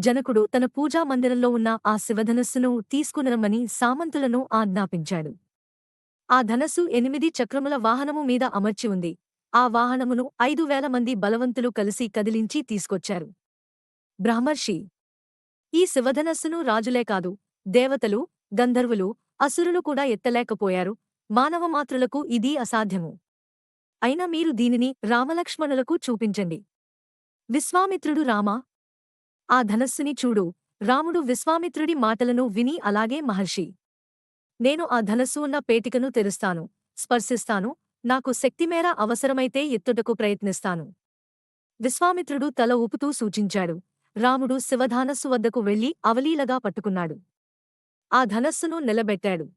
జనకుడు తన పూజా మందిరంలో ఉన్న ఆ శివధనస్సును తీసుకునరమ్మని సామంతులను ఆజ్ఞాపించాడు. ఆ ధనస్సు ఎనిమిది చక్రముల వాహనము మీద అమర్చి ఉంది. ఆ వాహనమును ఐదు వేల మంది బలవంతులు కలిసి కదిలించి తీసుకొచ్చారు. బ్రహ్మర్షి ఈ శివధనస్సును రాజులే కాదు దేవతలు గంధర్వులు అసురులు కూడా ఎత్తలేకపోయారు. మానవమాత్రులకు ఇది అసాధ్యము. అయినా మీరు దీనిని రామలక్ష్మణులకు చూపించండి. విశ్వామిత్రుడు రామా ఆ ధనస్సుని చూడు. రాముడు విశ్వామిత్రుడి మాటలను విని అలాగే మహర్షి. నేను ఆ ధనస్సు ఉన్న పేటికను తెరుస్తాను. స్పర్శిస్తాను. నాకు శక్తిమేర అవసరమైతే ఎత్తుటకు ప్రయత్నిస్తాను. విశ్వామిత్రుడు తల ఊపుతూ సూచించాడు. రాముడు శివధానస్సు వద్దకు వెళ్ళి అవలీలగా పట్టుకున్నాడు. ఆ ధనస్సును నిలబెట్టాడు.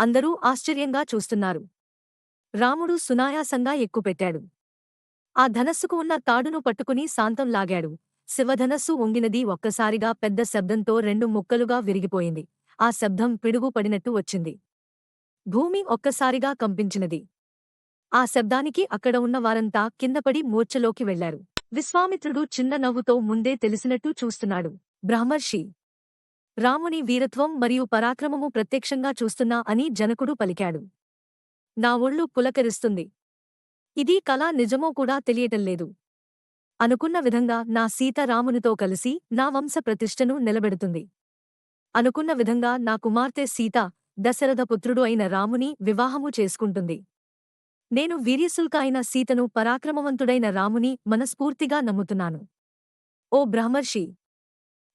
అందరూ ఆశ్చర్యంగా చూస్తున్నారు. రాముడు సునాయాసంగా ఎక్కుపెట్టాడు. ఆ ధనస్సుకు ఉన్న తాడును పట్టుకుని శాంతం లాగాడు. శివధనస్సు వంగినది ఒక్కసారిగా పెద్ద శబ్దంతో రెండు ముక్కలుగా విరిగిపోయింది. ఆ శబ్దం పిడుగు పడినట్టు వచ్చింది. భూమి ఒక్కసారిగా కంపించినది. ఆ శబ్దానికి అక్కడ ఉన్న వారంతా కిందపడి మూర్ఛలోకి వెళ్ళారు విశ్వామిత్రుడు చిన్న నవ్వుతో ముందే తెలిసినట్టు చూస్తున్నాడు. బ్రహ్మర్షి! రాముని వీరత్వం మరియు పరాక్రమము ప్రత్యక్షంగా చూస్తున్నా అని జనకుడు పలికాడు. నా ఒళ్ళు పులకరిస్తుంది. ఇది కళ నిజమో కూడా తెలియటంలేదు అనుకున్న విధంగా నా సీత రామునితో కలిసి నా వంశ ప్రతిష్టను నిలబెడుతుంది. అనుకున్న విధంగా నా కుమార్తె సీత దశరథ పుత్రుడు అయిన రాముని వివాహము చేసుకుంటుంది. నేను వీర్యశుల్క అయిన సీతను పరాక్రమవంతుడైన రాముని మనస్ఫూర్తిగా నమ్ముతున్నాను. ఓ బ్రహ్మర్షి!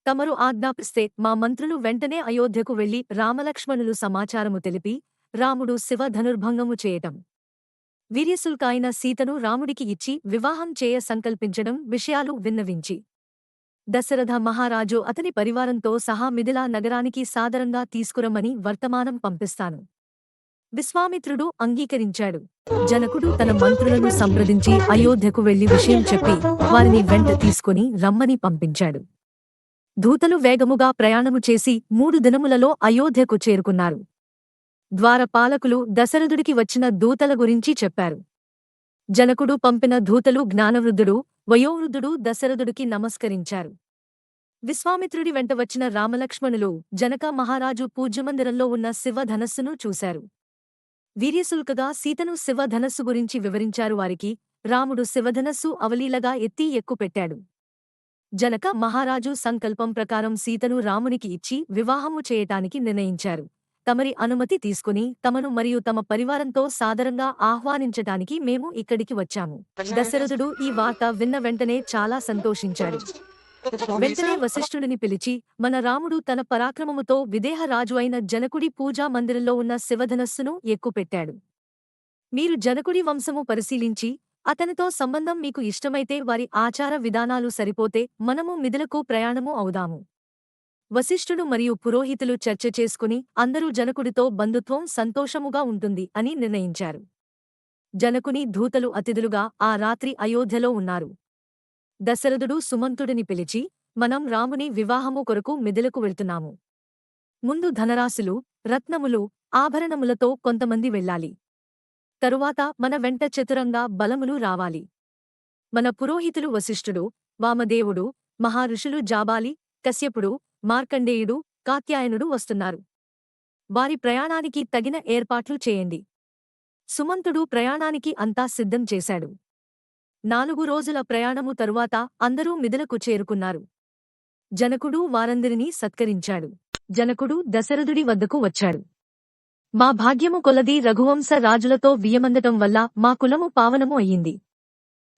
తమరు ఆజ్ఞాపిస్తే మా మంత్రులు వెంటనే అయోధ్యకు వెళ్ళి రామలక్ష్మణులు సమాచారము తెలిపి రాముడు శివ ధనుర్భంగము చేయటం. వీర్యసుల్కాయిన సీతను రాముడికి ఇచ్చి వివాహం చేయ సంకల్పించడం విషయాలు విన్నవించి. దశరథ మహారాజు అతని పరివారంతో సహా మిథిలా నగరానికి సాదరంగా తీసుకురమ్మని వర్తమానం పంపిస్తాను. విశ్వామిత్రుడు అంగీకరించాడు. జనకుడు తన మంత్రులను సంప్రదించి అయోధ్యకు వెళ్ళి విషయం చెప్పి వారిని వెంట తీసుకుని రమ్మని పంపించాడు. దూతలు వేగముగా ప్రయాణము చేసి మూడు దినములలో అయోధ్యకు చేరుకున్నారు. ద్వారపాలకులు దశరథుడికి వచ్చిన దూతల గురించి చెప్పారు. జనకుడు పంపిన దూతలు జ్ఞానవృద్ధుడు వయోవృద్ధుడు దశరథుడికి నమస్కరించారు. విశ్వామిత్రుడి వెంట వచ్చిన రామలక్ష్మణులు జనక మహారాజు పూజ్యమందిరంలో ఉన్న శివధనస్సును చూశారు. వీర్యశుల్కగా సీతను శివధనస్సు గురించి వివరించారు. వారికి రాముడు శివధనస్సు అవలీలగా ఎత్తి ఎక్కుపెట్టాడు. జనక మహారాజు సంకల్పం ప్రకారం సీతను రామునికి ఇచ్చి వివాహము చేయటానికి నిర్ణయించారు. తమరి అనుమతి తీసుకుని తమను మరియు తమ పరివారంతో సాదరంగా ఆహ్వానించటానికి మేము ఇక్కడికి వచ్చాము. దశరథుడు ఈ వార్త విన్న వెంటనే చాలా సంతోషించాడు. వెంటనే వశిష్ఠుడిని పిలిచి మన రాముడు తన పరాక్రమముతో విదేహరాజు అయిన జనకుడి పూజా మందిరంలో ఉన్న శివధనస్సును ఎక్కుపెట్టాడు. మీరు జనకుడి వంశము పరిశీలించి అతనితో సంబంధం మీకు ఇష్టమైతే వారి ఆచార విధానాలు సరిపోతే మనము మిథులకు ప్రయాణము అవుదాము. వశిష్ఠుడు మరియు పురోహితులు చర్చ చేసుకుని అందరూ జనకుడితో బంధుత్వం సంతోషముగా ఉంటుంది అని నిర్ణయించారు. జనకుని ధూతలు అతిథులుగా ఆ రాత్రి అయోధ్యలో ఉన్నారు. దశరథుడు సుమంతుడిని పిలిచి మనం రాముని వివాహము కొరకు మిథులకు వెళ్తున్నాము. ముందు ధనరాశులు రత్నములు ఆభరణములతో కొంతమంది వెళ్ళాలి. తరువాత మన వెంట చతురంగా బలములు రావాలి. మన పురోహితులు వశిష్ఠుడు వామదేవుడు మహారుషులు జాబాలి కశ్యపుడు మార్కండేయుడు కాత్యాయనుడు వస్తున్నారు. వారి ప్రయాణానికి తగిన ఏర్పాట్లు చేయండి. సుమంతుడు ప్రయాణానికి అంతా సిద్ధం చేశాడు. నాలుగు రోజుల ప్రయాణము తరువాత అందరూ మిథులకు చేరుకున్నారు. జనకుడు వారందరినీ సత్కరించాడు. జనకుడు దశరథుడి వద్దకు వచ్చాడు. మా భాగ్యము కొలది రఘువంశ రాజులతో వియమందటం వల్ల మా కులము పావనము అయ్యింది.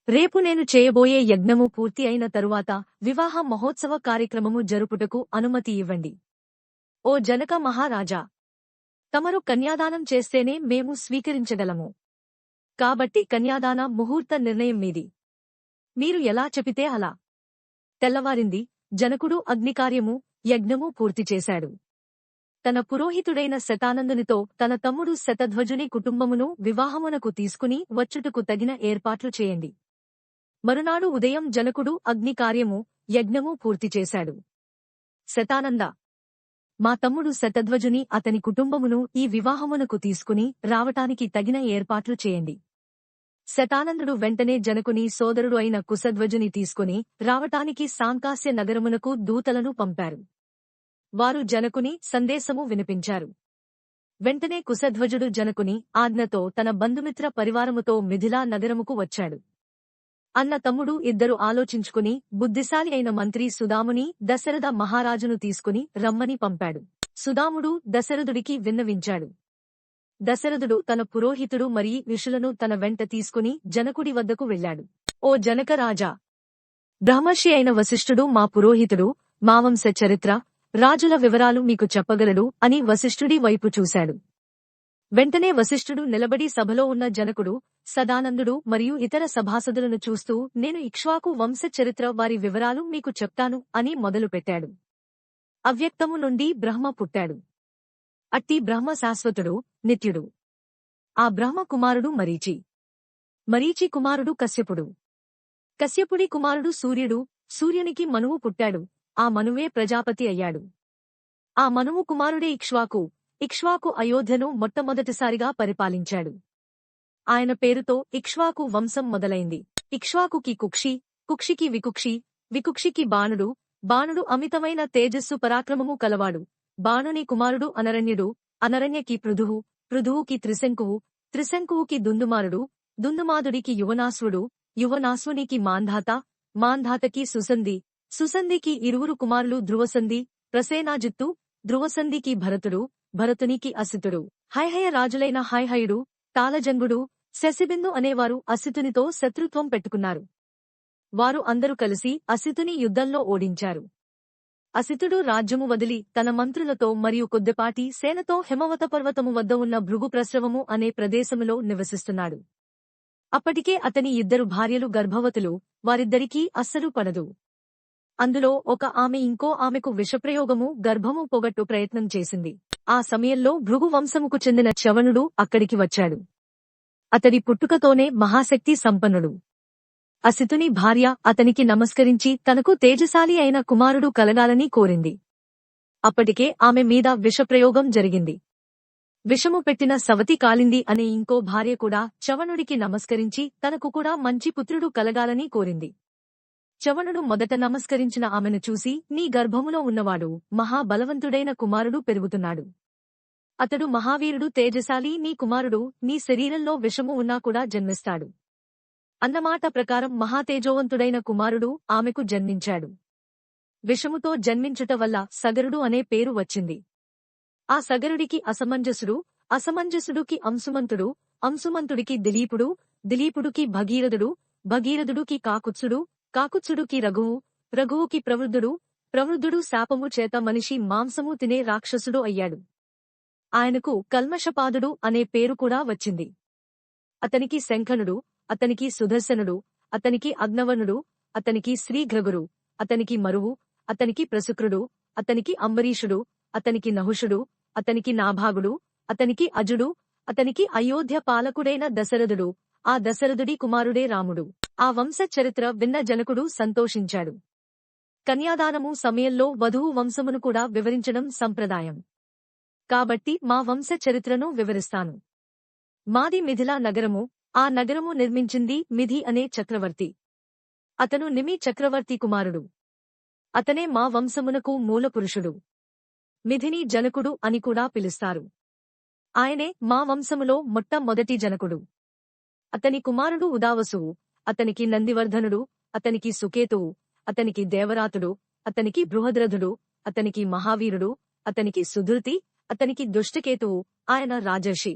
రేపు నేను చేయబోయే యజ్ఞము పూర్తి అయిన తరువాత వివాహ మహోత్సవ కార్యక్రమము జరుపుటకు అనుమతి ఇవ్వండి. ఓ జనక మహారాజా! తమరు కన్యాదానం చేస్తేనే మేము స్వీకరించగలము. కాబట్టి కన్యాదాన ముహూర్త నిర్ణయం మీది. మీరు ఎలా చెపితే అలా. తెల్లవారింది జనకుడు అగ్నికార్యము యజ్ఞము పూర్తి చేశాడు. తన పురోహితుడైన శతానందునితో తన తమ్ముడు శతధ్వజుని కుటుంబమును వివాహమునకు తీసుకుని వచ్చుటకు తగిన ఏర్పాట్లు చేయండి. మరునాడు ఉదయం జనకుడు అగ్నికార్యము యజ్ఞము పూర్తి చేశాడు. శతానంద. మా తమ్ముడు శతధ్వజుని అతని కుటుంబమును ఈ వివాహమునకు తీసుకుని రావటానికి తగిన ఏర్పాట్లు చేయండి. శతానందుడు వెంటనే జనకుని సోదరుడు అయిన కుశధ్వజుని తీసుకుని రావటానికి సాంకాస్య నగరమునకు దూతలను పంపారు. వారు జనకుని సందేశము వినిపించారు. వెంటనే కుశధ్వజుడు జనకుని ఆజ్ఞతో తన బంధుమిత్ర పరివారముతో మిథిలా నగరముకు వచ్చాడు. అన్న తమ్ముడు ఇద్దరు ఆలోచించుకుని బుద్ధిశాలి అయిన మంత్రి సుదాముని దశరథ మహారాజును తీసుకుని రమ్మని పంపాడు. సుదాముడు దశరథుడికి విన్నవించాడు. దశరథుడు తన పురోహితుడు మరియు ఋషులను తన వెంట తీసుకుని జనకుడి వద్దకు వెళ్ళాడు. ఓ జనక రాజా! బ్రహ్మర్షి అయిన వశిష్ఠుడు మా పురోహితుడు మావంశ చరిత్ర రాజుల వివరాలు మీకు చెప్పగలడు అని వశిష్ఠుడి వైపు చూశాడు. వెంటనే వశిష్ఠుడు నిలబడి సభలో ఉన్న జనకుడు సదానందుడు మరియు ఇతర సభాసదులను చూస్తూ నేను ఇక్ష్వాకు వంశ చరిత్ర వారి వివరాలు మీకు చెప్తాను అని మొదలుపెట్టాడు. అవ్యక్తము నుండి బ్రహ్మ పుట్టాడు. అట్టి బ్రహ్మ శాశ్వతుడు నిత్యుడు. ఆ బ్రహ్మ కుమారుడు మరీచి. మరీచి కుమారుడు కశ్యపుడు. కశ్యపుడి కుమారుడు సూర్యుడు. సూర్యునికి మనువు పుట్టాడు. ఆ మనువే ప్రజాపతి అయ్యాడు. ఆ మనువు కుమారుడే ఇక్ష్వాకు. ఇక్ష్వాకు అయోధ్యను మొట్టమొదటిసారిగా పరిపాలించాడు. ఆయన పేరుతో ఇక్ష్వాకు వంశం మొదలైంది. ఇక్ష్వాకుకి కుక్షి కుక్షికి వికుక్షి వికుక్షికి బాణుడు బాణుడు అమితమైన తేజస్సు పరాక్రమము కలవాడు. బాణుని కుమారుడు అనరణ్యుడు అనరణ్యకి పృథువు పృథువుకి త్రిశంకువు త్రిశంకువుకి దుందుమారుడు దుందుమాదుడికి యువనాశ్వుడు యువనాశ్వునికి మాంధాత మాంధాతకి సుసంధి సుసంధికి ఇరువురు కుమారులు ధ్రువసంధి ప్రసేనాజిత్తు ధ్రువసంధికి భరతుడు భరతునికి అసితుడు. హైహయ రాజులైన హైహయుడు తాళజంగుడు శశిబిందు అనేవారు అసితునితో శత్రుత్వం పెట్టుకున్నారు. వారు అందరూ కలిసి అసితుని యుద్ధంలో ఓడించారు. అసితుడు రాజ్యము వదిలి తన మంత్రులతో మరియు కొద్దిపాటి సేనతో హిమవత పర్వతము వద్ద ఉన్న భృగుప్రస్రవము అనే ప్రదేశములో నివసిస్తున్నాడు. అప్పటికే అతని ఇద్దరు భార్యలు గర్భవతులు వారిద్దరికీ అస్సలు పడదు. అందులో ఒక ఆమె ఇంకో ఆమెకు విషప్రయోగము గర్భము పొగట్టు ప్రయత్నం చేసింది. ఆ సమయంలో భృగు వంశముకు చెందిన చవనుడు అక్కడికి వచ్చాడు. అతడి పుట్టుకతోనే మహాశక్తి సంపన్నుడు. అసితుని భార్య అతనికి నమస్కరించి తనకు తేజశాలి అయిన కుమారుడు కలగాలని కోరింది. అప్పటికే ఆమె మీద విషప్రయోగం జరిగింది. విషము పెట్టిన సవతి కాలింది అనే ఇంకో భార్య కూడా చవనుడికి నమస్కరించి తనకు కూడా మంచి పుత్రుడు కలగాలని కోరింది. చవణుడు మొదట నమస్కరించిన ఆమెను చూసి నీ గర్భములో ఉన్నవాడు మహాబలవంతుడైన కుమారుడు పెరుగుతున్నాడు. అతడు మహావీరుడు తేజశాలి నీ కుమారుడు నీ శరీరంలో విషము ఉన్నా కూడా జన్మిస్తాడు. అన్నమాట ప్రకారం మహాతేజోవంతుడైన కుమారుడు ఆమెకు జన్మించాడు. విషముతో జన్మించుట వల్ల సగరుడు అనే పేరు వచ్చింది. ఆ సగరుడికి అసమంజసుడు అసమంజసుడుకి అంశుమంతుడు అంశుమంతుడికి దిలీపుడు దిలీపుడుకి భగీరథుడు భగీరథుడుకి కాకుత్సుడు కాకుచుడుకి రఘువు రఘువుకి ప్రవృద్ధుడు ప్రవృద్ధుడు శాపము చేత మనిషి మాంసము తినే రాక్షసుడు అయ్యాడు. ఆయనకు కల్మషపాదుడు అనే పేరు కూడా వచ్చింది. అతనికి శంఖనుడు అతనికి సుదర్శనుడు అతనికి అగ్నవనుడు అతనికి శ్రీఘ్రగురు అతనికి మరువు అతనికి ప్రసుక్రుడు అతనికి అంబరీషుడు అతనికి నహుషుడు అతనికి నాభాగుడు అతనికి అజుడు అతనికి అయోధ్య పాలకుడైన దశరథుడు ఆ దశరథుడి కుమారుడే రాముడు. ఆ వంశ చరిత్ర విన్న జనకుడు సంతోషించాడు. కన్యాదానము సమయంలో వధువు వంశమును కూడా వివరించడం సంప్రదాయం. కాబట్టి మా వంశ చరిత్రను వివరిస్తాను. మాది మిథిలా నగరము ఆ నగరము నిర్మించింది మిథి అనే చక్రవర్తి. అతను నిమి చక్రవర్తి కుమారుడు. అతనే మా వంశమునకు మూలపురుషుడు. మిథిని జనకుడు అని కూడా పిలుస్తారు. ఆయనే మా వంశములో మొట్టమొదటి జనకుడు. అతని కుమారుడు ఉదావసువు. అతనికి నందివర్ధనుడు అతనికి సుకేతువు అతనికి దేవరాతుడు అతనికి బృహద్రథుడు అతనికి మహావీరుడు అతనికి సుధృతి అతనికి దుష్టకేతువు ఆయన రాజర్షి.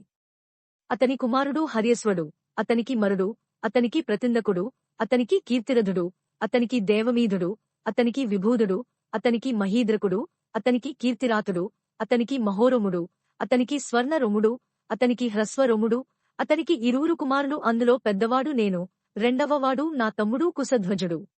అతని కుమారుడు హర్యస్వడు అతనికి మరుడు అతనికి ప్రతిందకుడు అతనికి కీర్తిరథుడు అతనికి దేవమీధుడు అతనికి విభూధుడు అతనికి మహీద్రకుడు అతనికి కీర్తిరాతుడు అతనికి మహోరముడు అతనికి స్వర్ణరొముడు అతనికి హ్రస్వరొముడు అతనికి ఇరువురు కుమారులు అందులో పెద్దవాడు నేను. రెండవవాడు నా తమ్ముడు కుశధ్వజుడు.